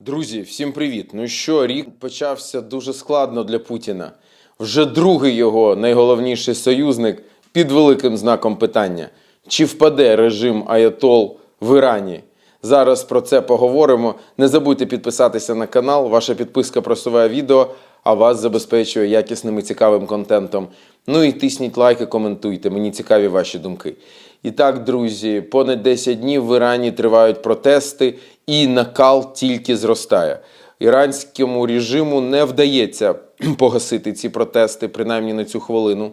Друзі, всім привіт! Ну що, рік почався дуже складно для Путіна. Вже другий його найголовніший союзник під великим знаком питання: чи впаде режим Аятол в Ірані? Зараз про це поговоримо. Не забудьте підписатися на канал. Ваша підписка просуває відео, а вас забезпечує якісним і цікавим контентом. Ну і тисніть лайки, коментуйте. Мені цікаві ваші думки. І так, друзі, понад 10 днів в Ірані тривають протести, і накал тільки зростає. Іранському режиму не вдається погасити ці протести, принаймні на цю хвилину.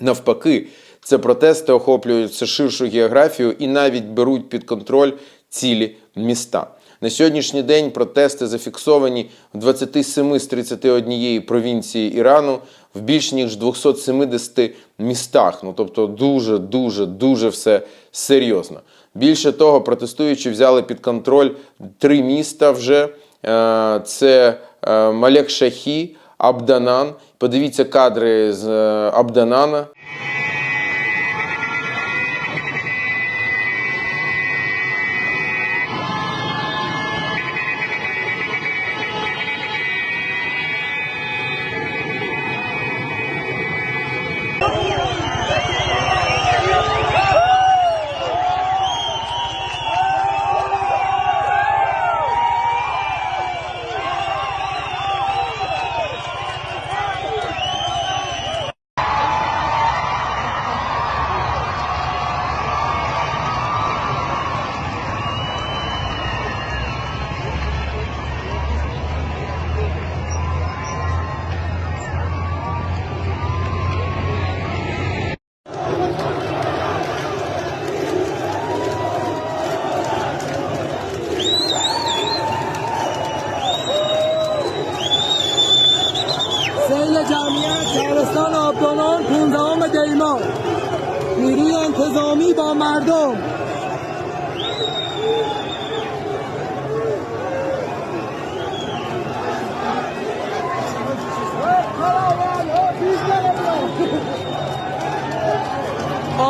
Навпаки, це протести охоплюють все ширшу географію і навіть беруть під контроль цілі міста. На сьогоднішній день протести зафіксовані в 27 з 31 провінції Ірану в більш ніж 270 містах. Ну тобто дуже, дуже, дуже все серйозно. Більше того, протестуючі взяли під контроль три міста вже. Е, Це е, Малек-Шахі, Абданан. Подивіться кадри з е, Абданана.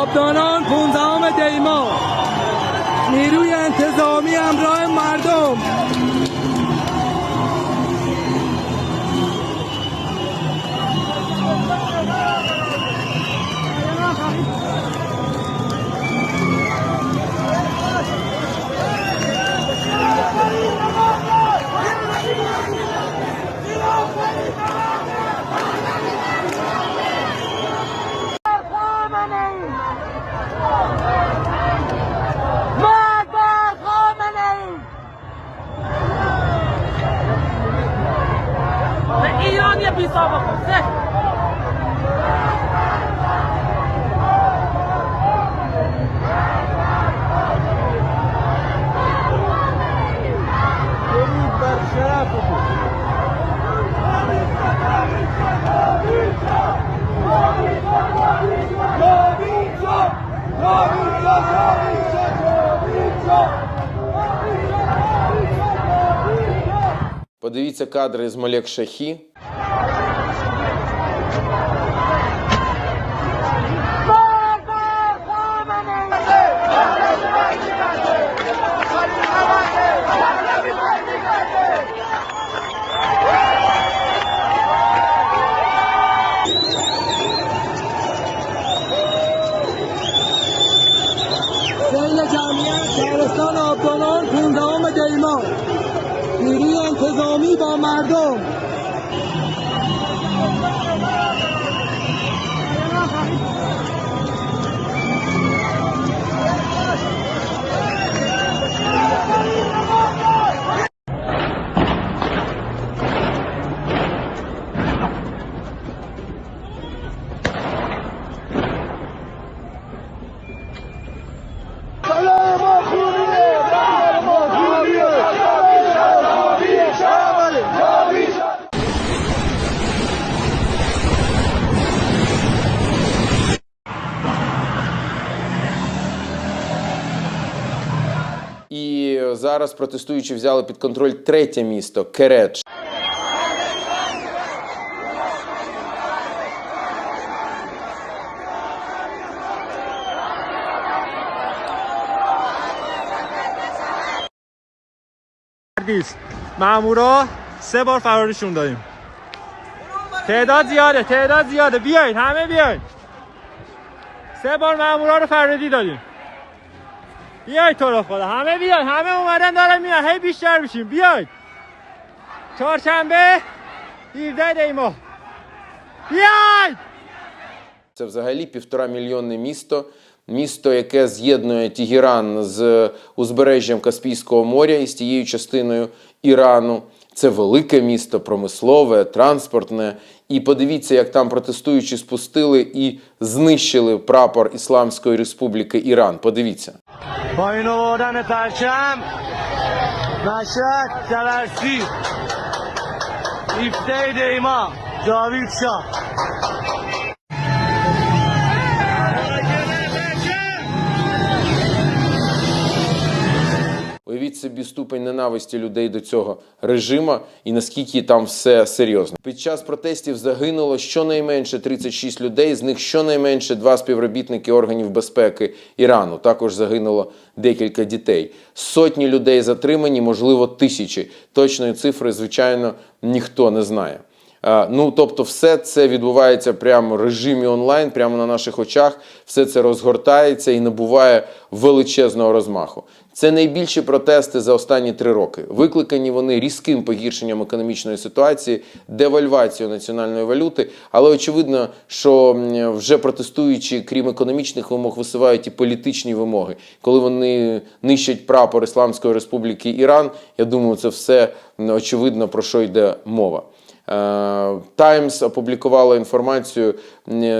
آبدانان 15 دیماه نیروی انتظامی همراه مردم. مرد ایرانی بی سابقه Подивіться кадри з Малек Шахі. Comando! зараз протестуючі взяли під контроль третє місто Кередж. است مامورا سه بار فرارشون دادیم تعداد زیاده تعداد زیاده بیایید همه بیایید سه بار مامورا رو فراری دادیم بیایید تو رو خدا همه بیاید همه اومدن دارن میان هی بیشتر میشیم بیایید چهارشنبه 17 دیما بیایید Це взагалі півтора мільйонне місто. Місто, яке з'єднує Тігеран з узбережжям Каспійського моря і з тією частиною Ірану. Це велике місто, промислове, транспортне. І подивіться, як там протестуючі спустили і знищили прапор Ісламської Республіки Іран. Подивіться. پایین آوردن پرچم مشهد تبرسی 17 دیما جاوید شاه. Уявіть собі ступень ненависті людей до цього режима і наскільки там все серйозно. Під час протестів загинуло щонайменше 36 людей, з них щонайменше два співробітники органів безпеки Ірану. Також загинуло декілька дітей. Сотні людей затримані, можливо, тисячі. Точної цифри, звичайно, ніхто не знає. Е, Ну, тобто, все це відбувається прямо в режимі онлайн, прямо на наших очах. Все це розгортається і набуває величезного розмаху. Це найбільші протести за останні три роки. Викликані вони різким погіршенням економічної ситуації, девальвацією національної валюти. Але очевидно, що вже протестуючі, крім економічних вимог, висувають і політичні вимоги. Коли вони нищать прапор Ісламської Республіки Іран, я думаю, це все очевидно про що йде мова. Таймс опублікувала інформацію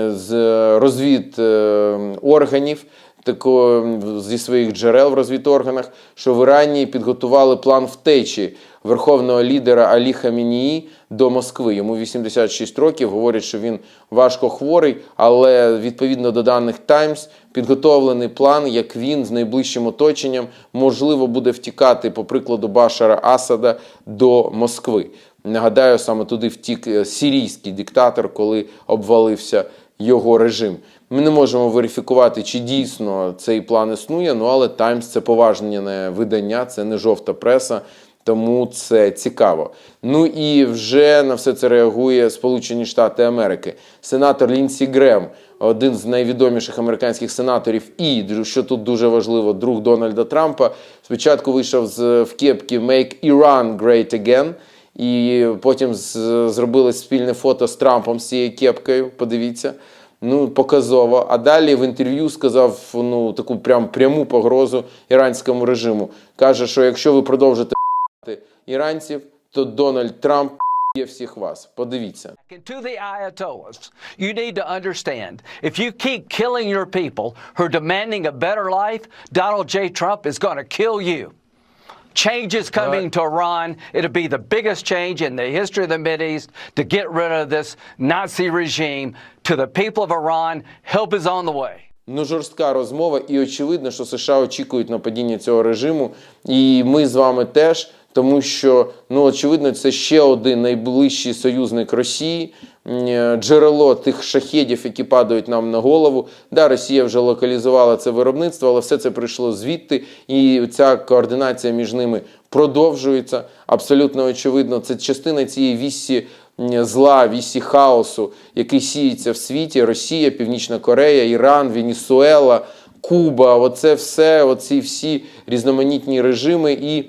з розвід е, органів. Тако зі своїх джерел в розвідорганах, що в Ірані підготували план втечі верховного лідера Алі Хамінії до Москви. Йому 86 років. Говорять, що він важко хворий, але відповідно до даних Таймс підготовлений план, як він з найближчим оточенням можливо буде втікати, по прикладу Башара Асада, до Москви. Нагадаю, саме туди втік е, сирійський диктатор, коли обвалився його режим. Ми не можемо верифікувати, чи дійсно цей план існує, ну але Таймс це поважне видання, це не жовта преса. Тому це цікаво. Ну і вже на все це реагує Сполучені Штати Америки. Сенатор Лінсі Грем, один з найвідоміших американських сенаторів, і що тут дуже важливо, друг Дональда Трампа. Спочатку вийшов з кепки Make Iran Great Again. І потім зробили спільне фото з Трампом з цією кепкою. Подивіться. Ну, показово. А далі в інтерв'ю сказав ну, таку прям пряму погрозу іранському режиму. Каже, що якщо ви продовжите іранців, то Дональд Трамп є всіх вас. Подивіться. To the Ayatollahs, you need to understand if you keep killing your people who are demanding a better life, Donald J. Trump is going to kill you. Change is coming right. to Iran. It'll be the biggest change in the history of the Mideast to get rid of this Nazi regime. To the people of Iran, help is on the way. Ну, жорстка розмова, і очевидно, що США очікують на падіння цього режиму, і ми з вами теж, тому що ну очевидно, це ще один найближчий союзник Росії, е, джерело тих шахедів, які падають нам на голову. Да, Росія вже локалізувала це виробництво, але все це прийшло звідти, і ця координація між ними продовжується. Абсолютно очевидно, це частина цієї вісі зла, вісі хаосу, який сіється в світі: Росія, Північна Корея, Іран, Венесуела, Куба. Оце все, оці всі різноманітні режими. І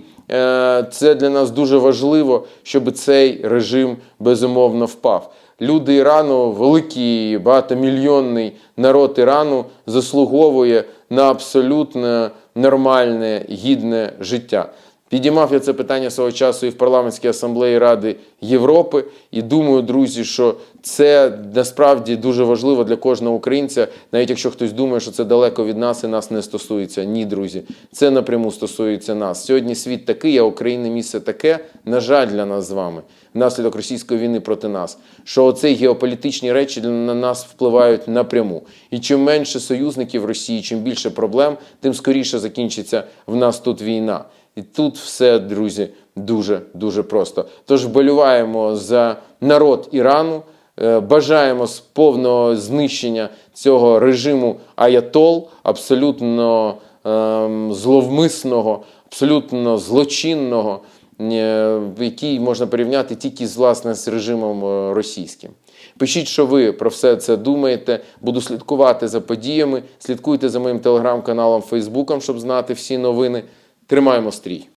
це для нас дуже важливо, щоб цей режим безумовно впав. Люди Ірану, великий багатомільйонний народ Ірану заслуговує на абсолютно нормальне, гідне життя. Підіймав я це питання свого часу і в парламентській асамблеї Ради Європи. І думаю, друзі, що це насправді дуже важливо для кожного українця, навіть якщо хтось думає, що це далеко від нас і нас не стосується. Ні, друзі, це напряму стосується нас. Сьогодні світ такий, а України місце таке, на жаль, для нас з вами, внаслідок російської війни проти нас. Що оці геополітичні речі на нас впливають напряму. І чим менше союзників Росії, чим більше проблем, тим скоріше закінчиться в нас тут війна. І тут все, друзі, дуже дуже просто. Тож вболіваємо за народ Ірану, е, бажаємо повного знищення цього режиму Аятол, абсолютно ем, зловмисного, абсолютно злочинного. е, який можна порівняти тільки з власне з режимом е, російським. Пишіть, що ви про все це думаєте. Буду слідкувати за подіями. Слідкуйте за моїм телеграм-каналом, Фейсбуком, щоб знати всі новини. Тримаємо стрій.